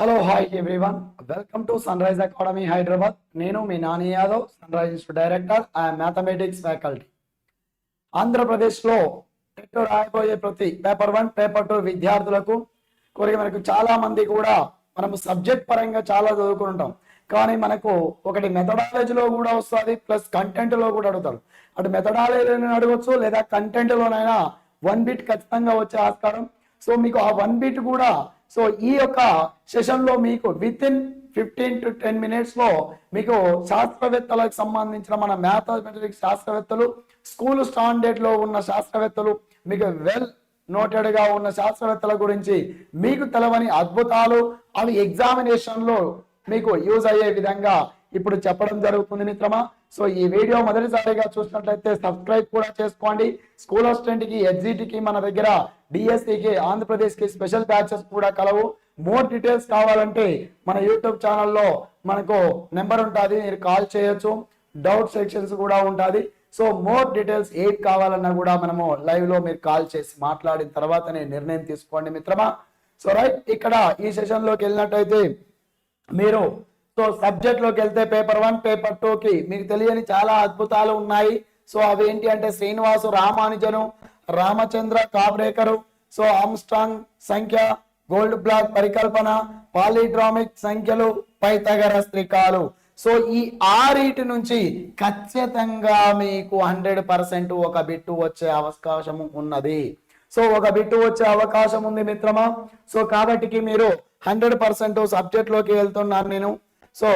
Hello hi everyone welcome to Sun Rise Academy Hyderabad నేను మీ Nani Yadav Sun Rise director and mathematics faculty ఆంధ్రప్రదేశ్లో TET రాయబోయే ప్రతి paper one paper two విద్యార్థులకు కొరికి మనకు చాలా మంది కూడా మనము సబ్జెక్ట్ పరంగా చాలా చదువుకుంటాం కానీ మనకు ఒకటి మెథడాలజీలో కూడా వస్తుంది ప్లస్ కంటెంట్లో కూడా అడుగుతారు. అటు మెథడాలజీలో అడగవచ్చు లేదా కంటెంట్లోనైనా వన్ బిట్ ఖచ్చితంగా వచ్చే ఆస్కారం. సో మీకు ఆ వన్ బిట్ కూడా సో ఈ యొక్క సెషన్లో మీకు with in fifteen to ten మినిట్స్లో మీకు శాస్త్రవేత్తలకు సంబంధించిన మన మ్యాథమెటిక్స్ శాస్త్రవేత్తలు స్కూల్ స్టాండర్డ్లో ఉన్న శాస్త్రవేత్తలు మీకు వెల్ నోటెడ్గా ఉన్న శాస్త్రవేత్తల గురించి మీకు తెలవని అద్భుతాలు అవి ఎగ్జామినేషన్లో మీకు యూజ్ అయ్యే విధంగా ఇప్పుడు చెప్పడం జరుగుతుంది మిత్రమా. సో ఈ వీడియో మొదటిసారిగా చూసినట్లయితే సబ్స్క్రైబ్ కూడా చేసుకోండి. స్కూల్ అసిస్టెంట్కి ఎగ్జిట్కి మన దగ్గర డిఎస్సికి ఆంధ్రప్రదేశ్కి ఆంధ్రప్రదేశ్కి స్పెషల్ బ్యాచెస్ కూడా కలవు. మోర్ డీటెయిల్స్ కావాలంటే మన యూట్యూబ్ ఛానల్లో మనకు నెంబర్ ఉంటుంది. మీరు కాల్ చేయొచ్చు. డౌట్ సెక్షన్స్ కూడా ఉంటుంది. సో మోర్ డీటెయిల్స్ ఏది కావాలన్నా కూడా మనము లైవ్లో మీరు కాల్ చేసి మాట్లాడిన తర్వాతనే నిర్ణయం తీసుకోండి మిత్రమా. సో రైట్ ఇక్కడ ఈ సెషన్లోకి వెళ్ళినట్టయితే మీరు సో సబ్జెక్ట్లోకి వెళ్తే పేపర్ వన్ పేపర్ టూ కి మీకు తెలియని చాలా అద్భుతాలు ఉన్నాయి. సో అవి ఏంటి అంటే శ్రీనివాసు రామానుజను రామచంద్ర కాబ్రేకరు సో ఆమ్స్ట్రాంగ్ సంఖ్య గోల్డ్ బ్లాక్ పరికల్పన పాలిడ్రామిక్ సంఖ్యలు పైతగర త్రికాలు. సో ఈ ఆరీటి నుంచి ఖచ్చితంగా మీకు హండ్రెడ్ పర్సెంట్ ఒక బిట్టు వచ్చే అవకాశం ఉన్నది. సో ఒక బిట్టు వచ్చే అవకాశం ఉంది మిత్రమా? సో కాబట్టికి మీరు హండ్రెడ్ పర్సెంట్ సబ్జెక్ట్లోకి వెళ్తున్నాను నేను. సో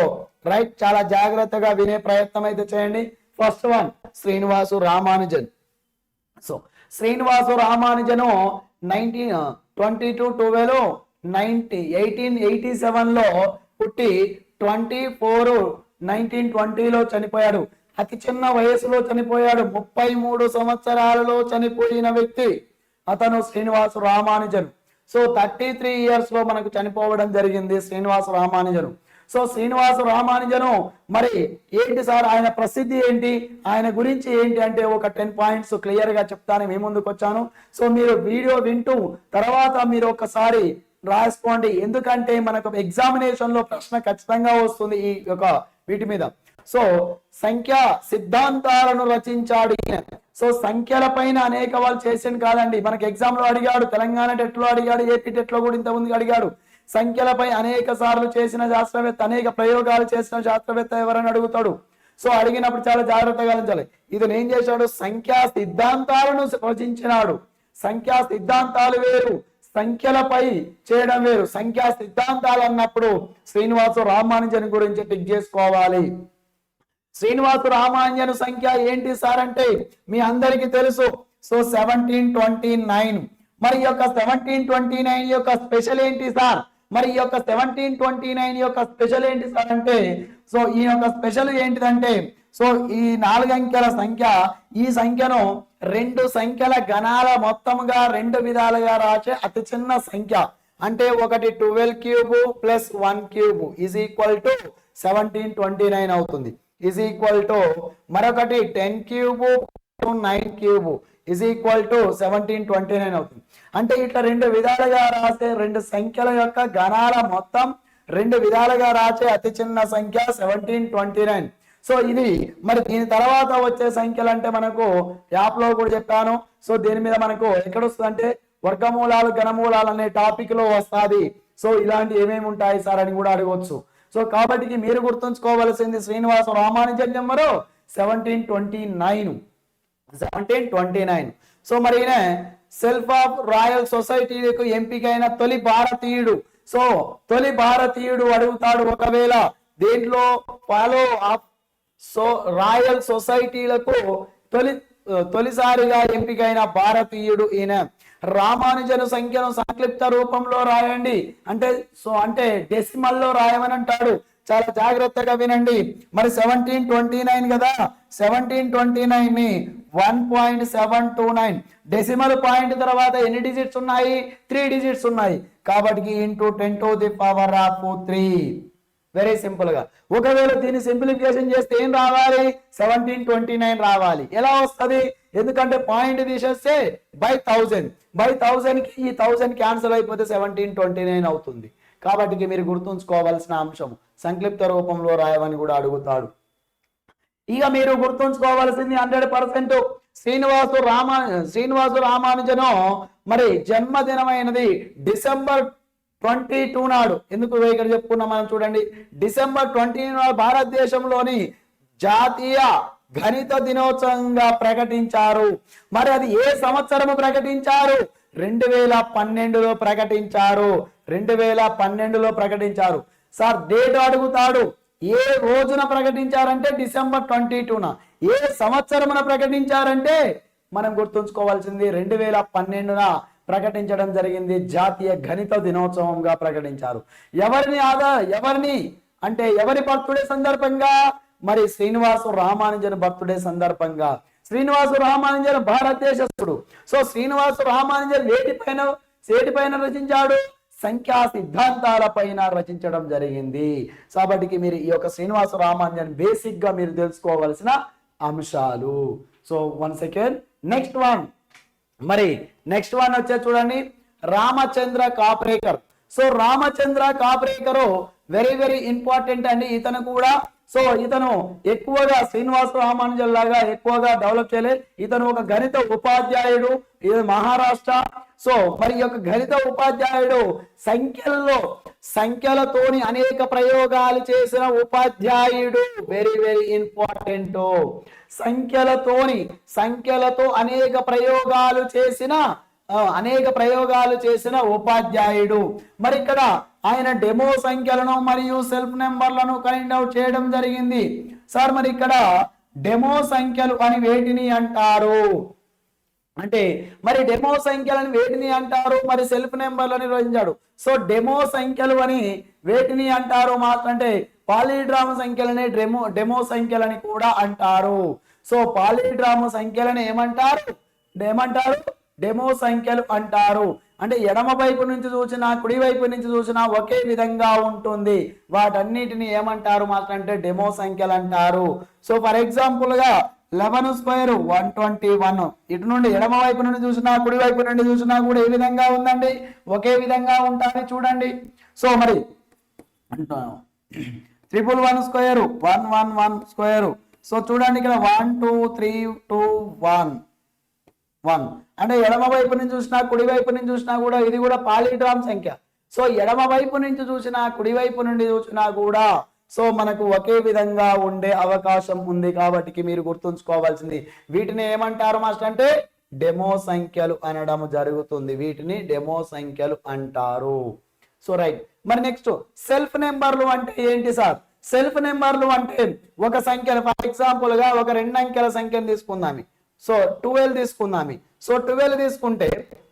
రైట్ చాలా జాగ్రత్తగా వినే ప్రయత్నం అయితే చేయండి. First one Srinivasa Ramanujan. So Srinivasa Ramanujan nineteen twenty two twelve ninety eighteen eighty సెవెన్లో పుట్టి ట్వంటీ ఫోర్ నైన్టీన్ ట్వంటీలో చనిపోయాడు. అతి చిన్న వయసులో చనిపోయాడు. ముప్పై మూడు సంవత్సరాలలో చనిపోయిన వ్యక్తి అతను Srinivasa Ramanujan. So thirty three ఇయర్స్లో మనకు చనిపోవడం జరిగింది శ్రీనివాసు రామానుజను. సో శ్రీనివాస రామానుజను మరి ఏంటి సార్ ఆయన ప్రసిద్ధి ఏంటి? ఆయన గురించి ఏంటి అంటే ఒక టెన్ పాయింట్స్ క్లియర్గా చెప్తాను మీ ముందుకు వచ్చాను. సో మీరు వీడియో వింటూ తర్వాత మీరు ఒకసారి రాసుకోండి. ఎందుకంటే మనకు ఎగ్జామినేషన్లో ప్రశ్న ఖచ్చితంగా వస్తుంది ఈ యొక్క వీటి మీద. సో సంఖ్య సిద్ధాంతాలను రచించాడు సో సంఖ్యల పైన అనేక వాళ్ళు చేసింది కాదండి. మనకి ఎగ్జామ్లో అడిగాడు తెలంగాణ టెట్లో అడిగాడు ఏపీ టెట్లో కూడా ఇంతకుముందు అడిగాడు. సంఖ్యలపై అనేక సార్లు చేసిన శాస్త్రవేత్త అనేక ప్రయోగాలు చేసిన శాస్త్రవేత్త ఎవరని అడుగుతాడు. సో అడిగినప్పుడు చాలా జాగ్రత్తగా గమనించాలి. ఇతను ఏం చేశాడు? సంఖ్యా సిద్ధాంతాలను రచించినాడు సంఖ్యా సిద్ధాంతాలు వేరు సంఖ్యలపై చేయడం వేరు. సంఖ్యా సిద్ధాంతాలు అన్నప్పుడు శ్రీనివాసు రామానుజన్ గురించి టిక్ చేసుకోవాలి. శ్రీనివాసు రామానుజన్ సంఖ్య ఏంటి సార్ అంటే మీ అందరికీ తెలుసు. సో సెవెంటీన్ ట్వంటీ నైన్ మరి యొక్క సెవెంటీన్ ట్వంటీ నైన్ యొక్క స్పెషల్ ఏంటి సార్? మరి ఈ యొక్క సెవెంటీన్ ట్వంటీ నైన్ యొక్క స్పెషల్ ఏంటి సార్ అంటే సో ఈ యొక్క స్పెషల్ ఏంటిదంటే సో ఈ నాలుగంకెల సంఖ్య ఈ సంఖ్యను రెండు సంఖ్యల గణాల మొత్తంగా రెండు విధాలుగా రాసే అతి చిన్న సంఖ్య. అంటే ఒకటి twelve cube plus one cube is equal to seventeen twenty nine అవుతుంది. ఈజ్ ఈక్వల్ టు మరొకటి ten cube nine cube is equal to seventeen twenty nine అవుతుంది. అంటే ఇట్లా రెండు విధాలుగా రాసే రెండు సంఖ్యల యొక్క గణాల మొత్తం రెండు విధాలుగా రాసే అతి చిన్న సంఖ్య సెవెంటీన్ ట్వంటీ నైన్ సో ఇది మరి దీని తర్వాత వచ్చే సంఖ్యలు అంటే మనకు యాప్లో కూడా చెప్పాను. సో దీని మీద మనకు ఎక్కడ వస్తుంది అంటే వర్గమూలాలు ఘనమూలాలు అనే టాపిక్లో వస్తుంది. సో ఇలాంటి ఏమేమి ఉంటాయి సార్ అని కూడా అడగవచ్చు సో కాబట్టి మీరు గుర్తుంచుకోవాల్సింది Srinivasa Ramanujan number seventeen twenty nine seventeen twenty nine so మరి ఈయన సెల్ఫ్ ఆఫ్ రాయల్ సొసైటీలకు ఎంపికైన తొలి భారతీయుడు. సో తొలి భారతీయుడు అడుగుతాడు ఒకవేళ దేంట్లో ఫాలో ఆఫ్ సో రాయల్ సొసైటీలకు తొలి తొలిసారిగా ఎంపికైన భారతీయుడు ఈయన. రామానుజను సంఖ్యను సంక్లిప్త రూపంలో రాయండి. అంటే సో అంటే డెసిమల్లో రాయమని అంటాడు. చాలా జాగ్రత్తగా వినండి. మరి సెవెంటీన్ ట్వంటీ నైన్ కదా? సెవెంటీన్ ట్వంటీ నైన్ని one point seven two nine decimal point తర్వాత ఎన్ని డిజిట్స్ ఉన్నాయి? త్రీ డిజిట్స్ ఉన్నాయి. కాబట్టి into ten to the power of three very సింపుల్గా. ఒకవేళ దీన్ని సింప్లిఫికేషన్ చేస్తే ఏం రావాలి? సెవెంటీన్ ట్వంటీ నైన్ రావాలి. ఎలా వస్తుంది? ఎందుకంటే పాయింట్ తీసేస్తే బై థౌజండ్ బై థౌజండ్కి ఈ థౌజండ్ క్యాన్సిల్ అయిపోతే సెవెంటీన్ ట్వంటీ నైన్ అవుతుంది. కాబట్టి మీరు గుర్తుంచుకోవాల్సిన అంశం సంక్లిప్త రూపంలో రాయమని కూడా అడుగుతాడు. ఇక మీరు గుర్తుంచుకోవాల్సింది హండ్రెడ్ పర్సెంట్ శ్రీనివాసు రామా శ్రీనివాసు రామానుజను. మరి జన్మదినమైనది డిసెంబర్ ట్వంటీ టూ నాడు. ఎందుకు ఇక్కడ చెప్పుకున్నాం మనం చూడండి. డిసెంబర్ ట్వంటీ నాడు భారతదేశంలోని జాతీయ గణిత దినోత్సవంగా ప్రకటించారు. మరి అది ఏ సంవత్సరము ప్రకటించారు? రెండు వేల పన్నెండులో ప్రకటించారు. రెండు వేల పన్నెండులో ప్రకటించారు. సార్ డేట్ అడుగుతాడు. ఏ రోజున ప్రకటించారంటే డిసెంబర్ ట్వంటీ టూన. ఏ సంవత్సరమున ప్రకటించారంటే మనం గుర్తుంచుకోవాల్సింది రెండు వేల పన్నెండున ప్రకటించడం జరిగింది. జాతీయ గణిత దినోత్సవంగా ప్రకటించారు. ఎవరిని ఆదా ఎవరిని? అంటే ఎవరి బర్త్డే సందర్భంగా? మరి శ్రీనివాసు రామానుజన్ బర్త్డే సందర్భంగా. శ్రీనివాసు రామానుజన్ భారతదేశుడు సో శ్రీనివాసు రామానుజన్ వేటిపైన వేటిపైన రచించాడు? సంఖ్యా సిద్ధాంతాల పైన రచించడం జరిగింది. కాబట్టి మీరు ఈ యొక్క శ్రీనివాస రామానుజన్ బేసిక్గా మీరు తెలుసుకోవాల్సిన అంశాలు. So one second next one. మరి నెక్స్ట్ వన్ వచ్చే చూడండి. Ramachandra Kaprekar. So Ramachandra Kaprekar very very important అండి. ఇతను కూడా సో ఇతను ఎక్కువగా శ్రీనివాస రామానుజన్ లాగా ఎక్కువగా డెవలప్ చేయలేదు. ఇతను ఒక గణిత ఉపాధ్యాయుడు ఇది మహారాష్ట్ర. సో మరి యొక్క గణిత ఉపాధ్యాయుడు సంఖ్యల్లో సంఖ్యలతోని అనేక ప్రయోగాలు చేసిన ఉపాధ్యాయుడు. వెరీ వెరీ ఇంపార్టెంట్ సంఖ్యలతోని సంఖ్యలతో అనేక ప్రయోగాలు చేసిన అనేక ప్రయోగాలు చేసిన ఉపాధ్యాయుడు. మరి ఇక్కడ ఆయన డెమో సంఖ్యలను మరియు సెల్ఫ్ నెంబర్లను కైండ్ అవుట్ చేయడం జరిగింది. సార్ మరి ఇక్కడ డెమో సంఖ్యలు అని వేటిని అంటారు? అంటే మరి డెమో సంఖ్యలని వేటిని అంటారు? మరి సెల్ఫ్ నెంబర్లు నిర్వహించాడు సో డెమో సంఖ్యలు అని వేటిని అంటారు? మాత్రం అంటే పాలిడ్రామ సంఖ్యలని డెమో డెమో సంఖ్యలని కూడా అంటారు. సో పాలిడ్రామ సంఖ్యలని ఏమంటారు? ఏమంటారు? డెమో సంఖ్యలు అంటారు. అంటే ఎడమ వైపు నుంచి చూసినా కుడి వైపు నుంచి చూసినా ఒకే విధంగా ఉంటుంది. వాటన్నిటిని ఏమంటారు మాత్రం అంటే డెమో సంఖ్యలు అంటారు సో ఫర్ ఎగ్జాంపుల్గా eleven square one twenty one. ఇటు నుండి ఎడమ వైపు నుండి చూసినా కుడి వైపు నుండి చూసినా కూడా ఏ విధంగా ఉందండి? ఒకే విధంగా ఉంటుంది చూడండి. సో మరి అంటున్నాను triple one square one one one square. So చూడండి ఇక్కడ one two three two one. One. అంటే ఎడమ వైపు నుంచి చూసినా కుడి వైపు నుంచి చూసినా కూడా ఇది కూడా పాలిడ్రామ్ సంఖ్య. సో ఎడమ వైపు నుంచి చూసినా కుడి వైపు నుండి చూసినా కూడా సో మనకు ఒకే విధంగా ఉండే అవకాశం ఉంది కాబట్టి మీరు గుర్తుంచుకోవాల్సింది. వీటిని ఏమంటారు మాస్టర్ అంటే డెమో సంఖ్యలు అనడం జరుగుతుంది. వీటిని డెమో సంఖ్యలు అంటారు. So right. మరి నెక్స్ట్ సెల్ఫ్ నెంబర్లు అంటే ఏంటి సార్? సెల్ఫ్ నెంబర్లు అంటే ఒక సంఖ్య ఫర్ ఎగ్జాంపుల్గా ఒక రెండు అంకెల సంఖ్యను తీసుకుందామి సో ట్వెల్వ్ తీసుకుందాం. సో ట్వెల్వ్ తీసుకుంటే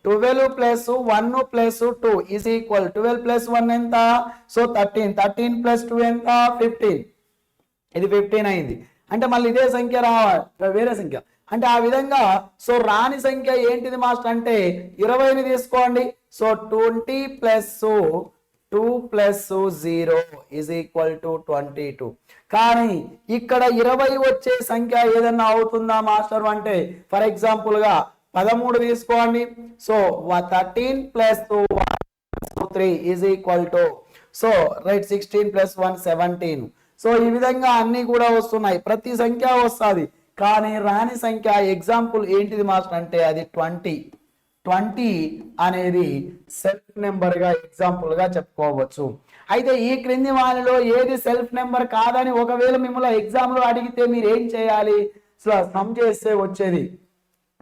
twelve plus one plus two is equal twelve plus one ఎంత? So thirteen thirteen plus two ఎంత? ఫిఫ్టీన్ ఇది ఫిఫ్టీన్ అయింది. అంటే మళ్ళీ ఇదే సంఖ్య రావాలి. వేరే సంఖ్య. అంటే ఆ విధంగా సో రాని సంఖ్య ఏంటిది మాస్టర్ అంటే ఇరవైని తీసుకోండి. So twenty plus two plus zero is equal to twenty two కానీ ఇక్కడ ఇరవై వచ్చే సంఖ్య ఏదన్నా అవుతుందా మాస్టర్? అంటే ఫర్ ఎగ్జాంపుల్గా పదమూడు తీసుకోండి. So thirteen plus three is equal to so right sixteen plus one seventeen. So ఈ విధంగా అన్ని కూడా వస్తున్నాయి. ప్రతి సంఖ్య వస్తుంది. కానీ రాని సంఖ్య ఎగ్జాంపుల్ ఏంటిది మాస్టర్ అంటే అది ట్వంటీ. ట్వంటీ అనేది సెల్ఫ్ నెంబర్గా ఎగ్జాంపుల్గా చెప్పుకోవచ్చు. అయితే ఈ క్రింది వానిలో ఏది సెల్ఫ్ నెంబర్ కాదని ఒకవేళ మిమ్మల్ని ఎగ్జామ్లో అడిగితే మీరు ఏం చేయాలి? సో సమ్ చేస్తే వచ్చేది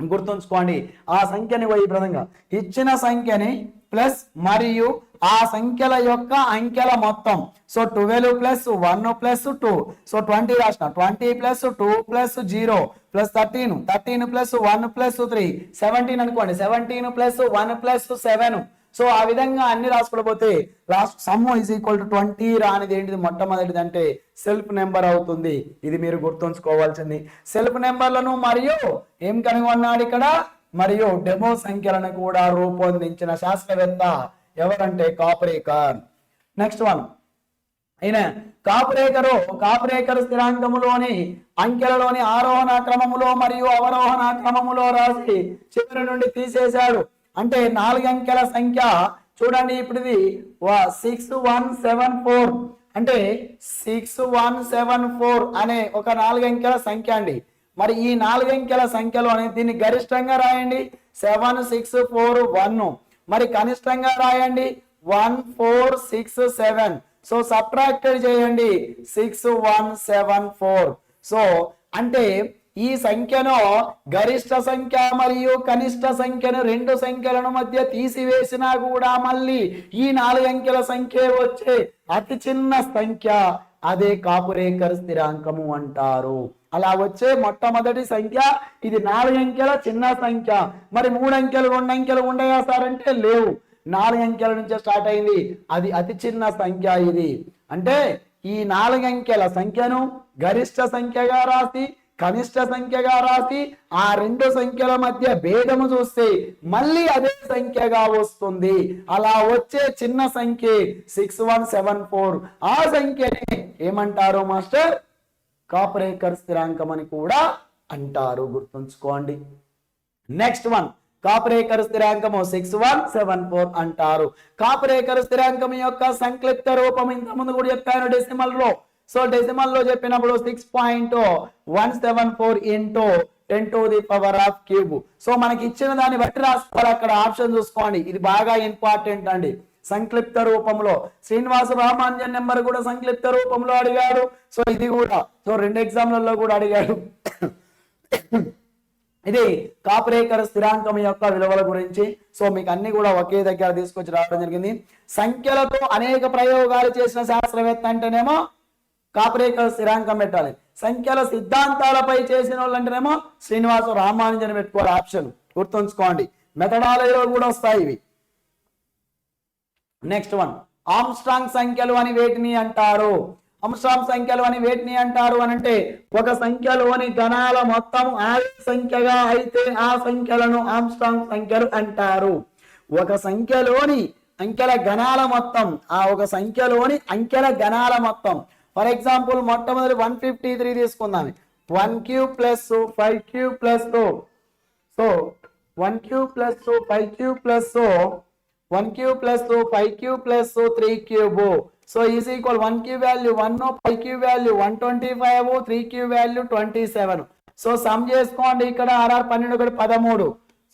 గుర్తుంచుకోండి ఆ సంఖ్యని ఈ వైబ్రతంగా ఇచ్చిన సంఖ్యని ప్లస్ మరియు ఆ సంఖ్యల యొక్క అంకెల మొత్తం. So twelve plus one plus two. So twenty రాసిన twenty plus two plus zero plus thirteen. Thirteen plus one plus three. Seventeen అనుకోండి seventeen plus one plus seven. So ఆ విధంగా అన్ని రాసుకోకపోతే last sum is equal to twenty రానిది ఏంటిది? మొట్టమొదటిది అంటే self number అవుతుంది. ఇది మీరు గుర్తుంచుకోవాల్సింది. సెల్ఫ్ నెంబర్లను మరియు ఏం కనుగొన్నాడు ఇక్కడ? మరియు డెమో సంఖ్యలను కూడా రూపొందించిన శాస్త్రవేత్త ఎవరంటే కాపరేకర్. నెక్స్ట్ వన్ అయిన కాపురేకరు కాపరేకర్ స్థిరాంకములోని అంకెలలోని ఆరోహణ క్రమములో మరియు అవరోహణ క్రమములో రాసి చివరి నుండి తీసేశాడు. అంటే నాలుగు అంకెల సంఖ్య చూడండి ఇప్పుడు ఇది సిక్స్ వన్ సెవెన్ ఫోర్ అంటే సిక్స్ వన్ సెవెన్ ఫోర్ అనే ఒక నాలుగు అంకెల సంఖ్య అండి. మరి ఈ నాలుగు అంకెల సంఖ్యలో అనేది దీన్ని గరిష్టంగా రాయండి. సెవెన్ సిక్స్ ఫోర్ వన్ మరి కనిష్టంగా రాయండి. One four six seven so subtracted చేయండి. Six one seven four so అంటే ఈ సంఖ్యను గరిష్ట సంఖ్య మరియు కనిష్ట సంఖ్యను రెండు సంఖ్యలను మధ్య తీసివేసినా కూడా మళ్ళీ ఈ నాలుగు అంకెల సంఖ్య వచ్చే అతి చిన్న సంఖ్య. అదే కాపురేకర్ స్థిరాంకము అంటారు. అలా వచ్చే మొట్టమొదటి సంఖ్య ఇది నాలుగు అంకెల చిన్న సంఖ్య. మరి మూడు అంకెలు రెండు అంకెలు ఉండయా సార్? అంటే లేవు. నాలుగు అంకెల నుంచే స్టార్ట్ అయింది. అది అతి చిన్న సంఖ్య ఇది. అంటే ఈ నాలుగు అంకెల సంఖ్యను గరిష్ట సంఖ్యగా రాసి కనిష్ట సంఖ్యగా రాసి ఆ రెండు సంఖ్యల మధ్య భేదము చూస్తే మళ్ళీ అదే సంఖ్యగా వస్తుంది. అలా వచ్చే చిన్న సంఖ్య సిక్స్ వన్ సెవెన్ ఫోర్ ఆ సంఖ్యని ఏమంటారు మాస్టర్? కాపరేకర్ స్థిరాంకం అని కూడా అంటారు. గుర్తుంచుకోండి. నెక్స్ట్ వన్ కాపరేకర్ స్థిరాంకము సిక్స్ వన్ సెవెన్ ఫోర్ అంటారు. కాపరేకర్ స్థిరాంకం యొక్క సంక్లిప్త రూపం ఇంత ముందు కూడా చెప్పాను. డెసిమల్లో సో డెసిమల్లో చెప్పినప్పుడు six point one seven four into ten to the power of cube so మనకి ఇచ్చిన దాన్ని బట్టి రాసుకోవాలి. అక్కడ ఆప్షన్ చూసుకోండి. ఇది బాగా ఇంపార్టెంట్ అండి. సంక్లిప్త రూపంలో. శ్రీనివాస రామాంజన్ నెంబర్ కూడా సంక్లిప్త రూపంలో అడిగాడు. సో ఇది కూడా. సో రెండు ఎగ్జామ్లలో కూడా అడిగాడు. ఇది కాపరేకర స్థిరాంకం యొక్క విలువల గురించి. సో మీకు అన్ని కూడా ఒకే దగ్గర తీసుకొచ్చి రావడం జరిగింది. సంఖ్యలతో అనేక ప్రయోగాలు చేసిన శాస్త్రవేత్త అంటేనేమో కాపరేకర స్థిరాంకం పెట్టాలి. సంఖ్యల సిద్ధాంతాలపై చేసిన వాళ్ళు అంటేనేమో శ్రీనివాస రామానుజన్ పెట్టుకోవాలి ఆప్షన్ గుర్తుంచుకోండి. మెథడాలజీలో కూడా వస్తాయి ఇవి. Next one. ఆమ్స్ట్రాంగ్ సంఖ్యలు అని వేటిని అంటారు? అంశాం సంఖ్యలు అని వేటిని అంటారు అని అంటే ఒక సంఖ్యలోని గణాల మొత్తం ఆ సంఖ్యగా అయితే ఆ సంఖ్యలను ఆమ్స్ట్రాంగ్ సంఖ్యలు అంటారు. ఒక సంఖ్యలోని అంకెల గణాల మొత్తం ఆ ఒక సంఖ్యలోని అంకెల గణాల మొత్తం ఫర్ ఎగ్జాంపుల్ మొట్టమొదటి వన్ ఫిఫ్టీ త్రీ తీసుకుందాం. One cube plus five cube plus so one cube plus five cube plus one cube plus five cube plus three cube. So is equal one cube value one five cube value one twenty five three cube value twenty seven. So sum చేసుకోండి. ఇక్కడ RR పన్నెండు ఒకటి పదమూడు.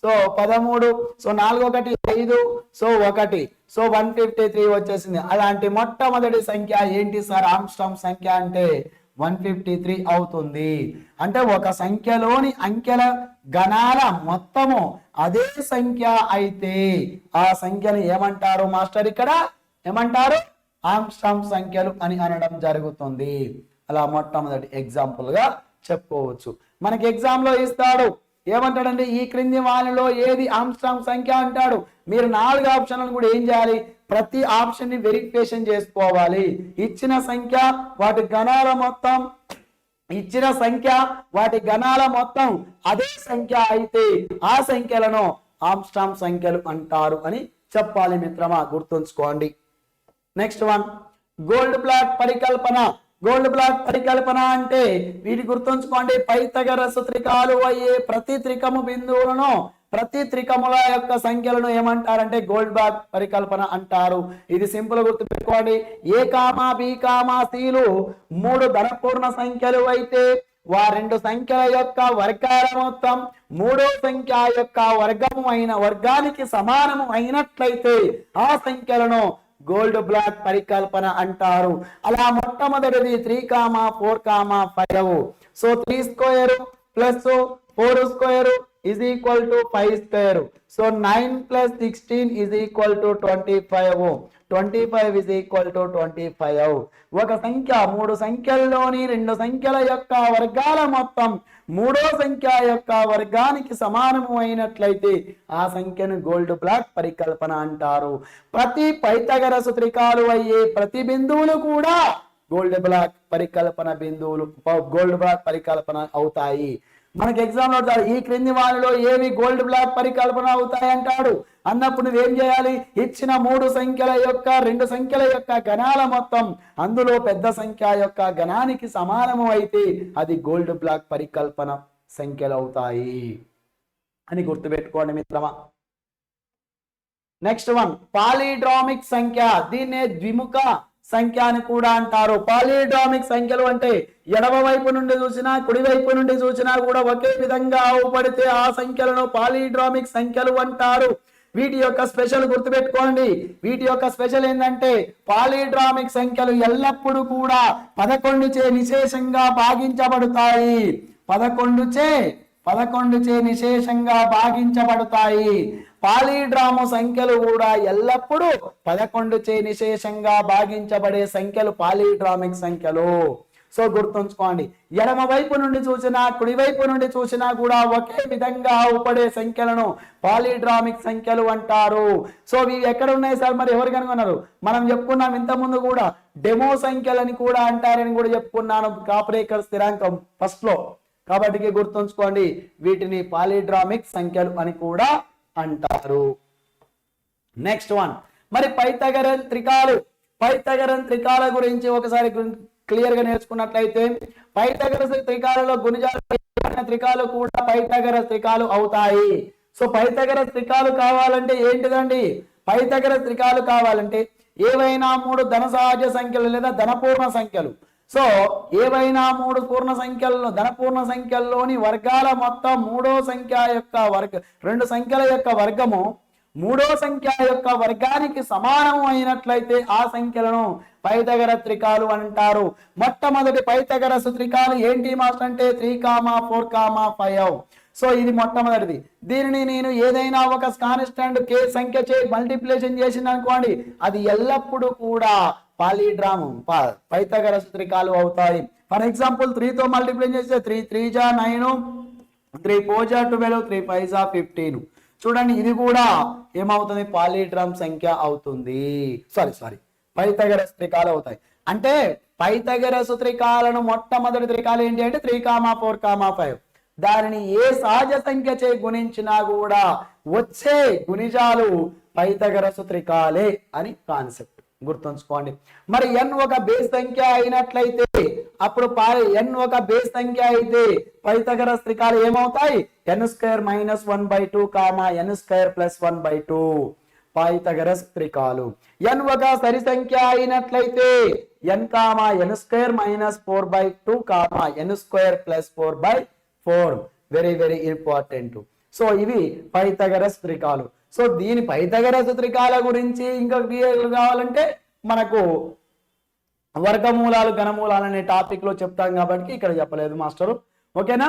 So పదమూడు so నాలుగు ఒకటి ఐదు so ఒకటి సో వన్ ఫిఫ్టీ త్రీ వచ్చేసింది. అలాంటి మొట్టమొదటి సంఖ్య ఏంటి సార్? ఆమ్స్టామ్ సంఖ్య అంటే వన్ ఫిఫ్టీ త్రీ అవుతుంది. అంటే ఒక సంఖ్యలోని అంకెల గణాల మొత్తము అదే సంఖ్య అయితే ఆ సంఖ్యను ఏమంటారు మాస్టర్ ఇక్కడ? ఏమంటారు? ఆమ్స్టామ్ సంఖ్యలు అని అనడం జరుగుతుంది. అలా మొట్టమొదటి ఎగ్జాంపుల్గా చెప్పుకోవచ్చు. మనకి ఎగ్జామ్లో ఇస్తాడు. ఏమంటాడంటే ఈ క్రింది వానిలో ఏది అంశం సంఖ్య? అంటాడు. మీరు నాలుగు ఆప్షన్లను కూడా ఏం చేయాలి? ప్రతి ఆప్షన్ని వెరిఫికేషన్ చేసుకోవాలి. ఇచ్చిన సంఖ్య వాటి గణాల మొత్తం ఇచ్చిన సంఖ్య వాటి గణాల మొత్తం అదే సంఖ్య అయితే ఆ సంఖ్యలను ఆమ్స్టాంగ్ సంఖ్యలు అంటారు అని చెప్పాలి మిత్రమా గుర్తుంచుకోండి. నెక్స్ట్ వన్ గోల్డ్ బ్లాక్ పరికల్పన గోల్డ్ బ్లాక్ పరికల్పన అంటే వీటి గుర్తుంచుకోండి పైతగరసు త్రికాలు అయ్యే ప్రతి త్రికము బిందువులను ప్రతి త్రికముల యొక్క సంఖ్యలను ఏమంటారంటే గోల్డ్ బ్లాక్ పరికల్పన అంటారు. ఇది సింపుల్ గుర్తుపెట్టుకోండి. ఏ కామా బి కామా సీలు మూడు ధనపూర్ణ సంఖ్యలు అయితే వా రెండు సంఖ్యల యొక్క వర్గాల మొత్తం మూడో సంఖ్య యొక్క వర్గము అయిన వర్గానికి సమానము అయినట్లయితే ఆ సంఖ్యలను గోల్డ్ బ్లాక్ పరికల్పన అంటారు. అలా మొట్టమొదటిది three comma four comma five. So three square plus four square is equal to five square. So nine plus sixteen is equal to twenty five. Twenty five is equal to twenty five. ఒక సంఖ్య మూడు సంఖ్యల్లోని రెండు సంఖ్యల యొక్క వర్గాల మొత్తం మూడో సంఖ్య యొక్క వర్గానికి సమానము అయినట్లయితే ఆ సంఖ్యను గోల్డ్ బ్లాక్ పరికల్పన అంటారు. ప్రతి పైతగరసు త్రికాలు అయ్యే ప్రతి బిందువులు కూడా గోల్డ్ బ్లాక్ పరికల్పన బిందువులు గోల్డ్ బ్లాక్ పరికల్పన అవుతాయి. మనకి ఎగ్జామ్లో ఈ క్రింది వానిలో ఏవి గోల్డ్ బ్లాక్ పరికల్పన అవుతాయి? అంటాడు. అన్నప్పుడు నువ్వేం చేయాలి? ఇచ్చిన మూడు సంఖ్యల యొక్క రెండు సంఖ్యల యొక్క గణాల మొత్తం అందులో పెద్ద సంఖ్య యొక్క గణానికి సమానము అయితే అది గోల్డ్ బ్లాక్ పరికల్పన సంఖ్యలు అవుతాయి. అని గుర్తుపెట్టుకోండి మిత్రమా. నెక్స్ట్ వన్ పాలిడ్రామిక్ సంఖ్య. దీన్నే ద్విముఖ సంఖ్య అని కూడా అంటారు. పాలిడ్రామిక్ సంఖ్యలు అంటే ఎడమ వైపు నుండి చూసినా కుడి వైపు నుండి చూసినా కూడా ఒకే విధంగా అవుపడితే ఆ సంఖ్యలను పాలిడ్రామిక్ సంఖ్యలు అంటారు. వీటి యొక్క స్పెషల్ గుర్తుపెట్టుకోండి. వీటి యొక్క స్పెషల్ ఏంటంటే పాలిడ్రామిక్ సంఖ్యలు ఎల్లప్పుడూ కూడా పదకొండు చే విశేషంగా భాగించబడతాయి. పదకొండు చే పదకొండు చే నిశేషంగా భాగించబడతాయి. పాలీడ్రాము సంఖ్యలు కూడా ఎల్లప్పుడూ పదకొండు చే నిశేషంగా భాగించబడే సంఖ్యలు పాలీడ్రామిక్ సంఖ్యలు. సో గుర్తుంచుకోండి ఎడమ వైపు నుండి చూసినా కుడివైపు నుండి చూసినా కూడా ఒకే విధంగా అవుపడే సంఖ్యలను పాలిడ్రామిక్ సంఖ్యలు అంటారు. సో ఇవి ఎక్కడ ఉన్నాయి సార్? మరి ఎవరు కనుగొన్నారు? మనం చెప్పుకున్నాం ఇంతకుముందు కూడా డెమో సంఖ్యలని కూడా అంటారని కూడా చెప్పుకున్నాను. కాపరేకర్ స్థిరాంకం ఫస్ట్లో. కాబట్టి గుర్తుంచుకోండి వీటిని పాలిడ్రామిక్ సంఖ్యలు అని కూడా అంటారు. నెక్స్ట్ వన్ మరి పైతగరన్ త్రికాలు. పైతగరన్ త్రికాల గురించి ఒకసారి క్లియర్గా నేర్చుకున్నట్లయితే పైతగరస్ త్రికాలలో గుణిజాలు త్రికాలు కూడా పైతగర త్రికాలు అవుతాయి. సో పైతగర త్రికాలు కావాలంటే ఏంటిదండి? పైతగర త్రికాలు కావాలంటే ఏవైనా మూడు ధన సహజ సంఖ్యలు లేదా ధనపూర్ణ సంఖ్యలు. సో ఏవైనా మూడు పూర్ణ సంఖ్యల్లో ధనపూర్ణ సంఖ్యల్లోని వర్గాల మొత్తం మూడో సంఖ్య యొక్క వర్గ రెండు సంఖ్యల యొక్క వర్గము మూడో సంఖ్య యొక్క వర్గానికి సమానం అయినట్లయితే ఆ సంఖ్యలను పైతగర త్రికాలు అంటారు. మొట్టమొదటి పైతగరసు త్రికాలు ఏంటి మాస్టర్ అంటే three comma four comma five so ఇది మొట్టమొదటిది. దీనిని నేను ఏదైనా ఒక కాన్స్టాంట్ కే సంఖ్య చే మల్టిప్లికేషన్ చేసింది అనుకోండి అది ఎల్లప్పుడూ కూడా పాలిడ్రామ్ పైతగర సూత్రికాలు అవుతాయి. ఫర్ ఎగ్జాంపుల్ త్రీతో మల్టిప్లై చేస్తే త్రీ త్రీ జా నైన్ త్రీ ఫోర్ జా ట్వెల్వ్ త్రీ ఫైవ్ జా ఫిఫ్టీన్ చూడండి ఇది కూడా ఏమవుతుంది? పాలిడ్రామ్ సంఖ్య అవుతుంది. సారీ సారీ పైతగర త్రికాలు అవుతాయి. అంటే పైతగరసు త్రికాలను మొట్టమొదటి త్రికాలు ఏంటి అంటే three comma four comma five దానిని ఏ సహజ సంఖ్య చే గుణించినా కూడా వచ్చే గుణిజాలు పైతగరసు త్రికాలే అని కాన్సెప్ట్ గుర్తుంచుకోండి. మరి ఎన్ ఒక బేస్ సంఖ్య అయినట్లయితే అప్పుడు ఎన్ ఒక బేస్ సంఖ్య అయితే పైతగర త్రికాలు ఏమవుతాయి? N square minus one by two comma n square plus one by two Pythagoras త్రికాలు. N ఒక సరి సంఖ్య అయినట్లయితే n comma n square minus four by two comma n square plus four by four very very important so ఇవి Pythagoras త్రికాలు. So దీని పైతగరస్ త్రికాల గురించి ఇంకా కావాలంటే మనకు వర్గమూలాలు ఘనమూలాలు అనే టాపిక్లో చెప్తాం కాబట్టి ఇక్కడ చెప్పలేదు మాస్టరు. ఓకేనా?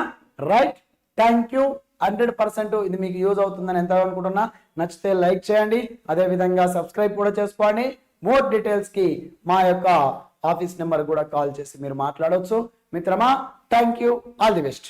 Right. Thank you. Hundred percent ఇది మీకు యూజ్ అవుతుందని ఎంత అనుకుంటున్నా నచ్చితే లైక్ చేయండి. అదే విధంగా సబ్స్క్రైబ్ కూడా చేసుకోండి. మోర్ డీటెయిల్స్కి మా యొక్క ఆఫీస్ నెంబర్ కూడా కాల్ చేసి మీరు మాట్లాడవచ్చు మిత్రమా thank you. All the best.